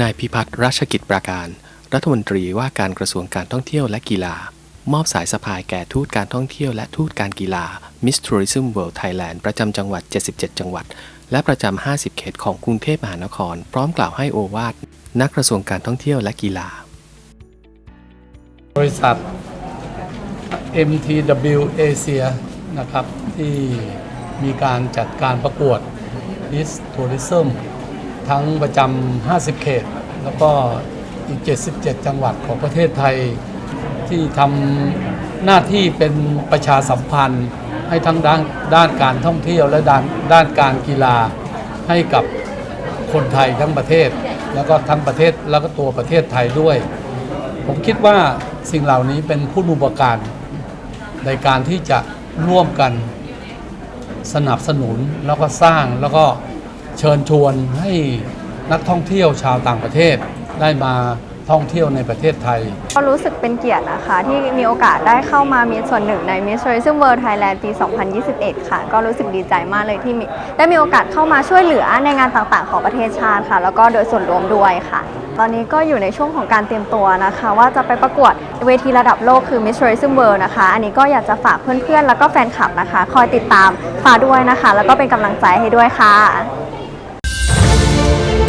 นายพิพัฒน์ราชกิจประการ รัฐมนตรีว่าการกระทรวงการท่องเที่ยวและกีฬา มอบสายสะพายแก่ทูตการท่องเที่ยวและทูตการกีฬา Miss Tourism World Thailand ประจำจังหวัด 77 จังหวัด และประจำ 50 เขตของกรุงเทพมหานคร พร้อมกล่าวให้โอวาทนักกระทรวงการท่องเที่ยวและกีฬา บริษัท MTW Asia นะครับที่มีการจัดการประกวด East Tourism ทั้งประจำ 50 เขต แล้วก็อีก 77 จังหวัดของประเทศไทย ที่ทำหน้าที่เป็นประชาสัมพันธ์ ให้ทั้งด้านด้านการท่องเที่ยวและด้านด้านการกีฬาให้กับคนไทยทั้งประเทศ แล้วก็ทั้งประเทศแล้วก็ตัวประเทศไทยด้วย ผมคิดว่าสิ่งเหล่านี้เป็นผู้นุปการในการที่จะร่วมกันสนับสนุนแล้วก็สร้างแล้วก็ เชิญชวนให้นักท่องเที่ยวชาวต่างประเทศได้มาท่องเที่ยวในประเทศไทย ก็รู้สึกเป็นเกียรตินะคะ ที่มีโอกาสได้เข้ามามีส่วนหนึ่งใน Miss Tourism World Thailand ปี 2021 ค่ะ ก็รู้สึกดีใจมากเลยที่ได้มีโอกาสเข้ามาช่วยเหลือในงานต่างๆ ของประเทศชาติค่ะ แล้วก็โดยส่วนรวมด้วยค่ะ ตอนนี้ก็อยู่ในช่วงของการเตรียมตัวนะคะ ว่าจะไปประกวดเวทีระดับโลกคือ Miss Tourism World นะคะ อันนี้ก็อยากจะฝากเพื่อนๆ แล้วก็แฟนคลับนะคะ คอยติดตามฝากด้วยนะคะ แล้วก็เป็นกำลังใจให้ด้วยค่ะ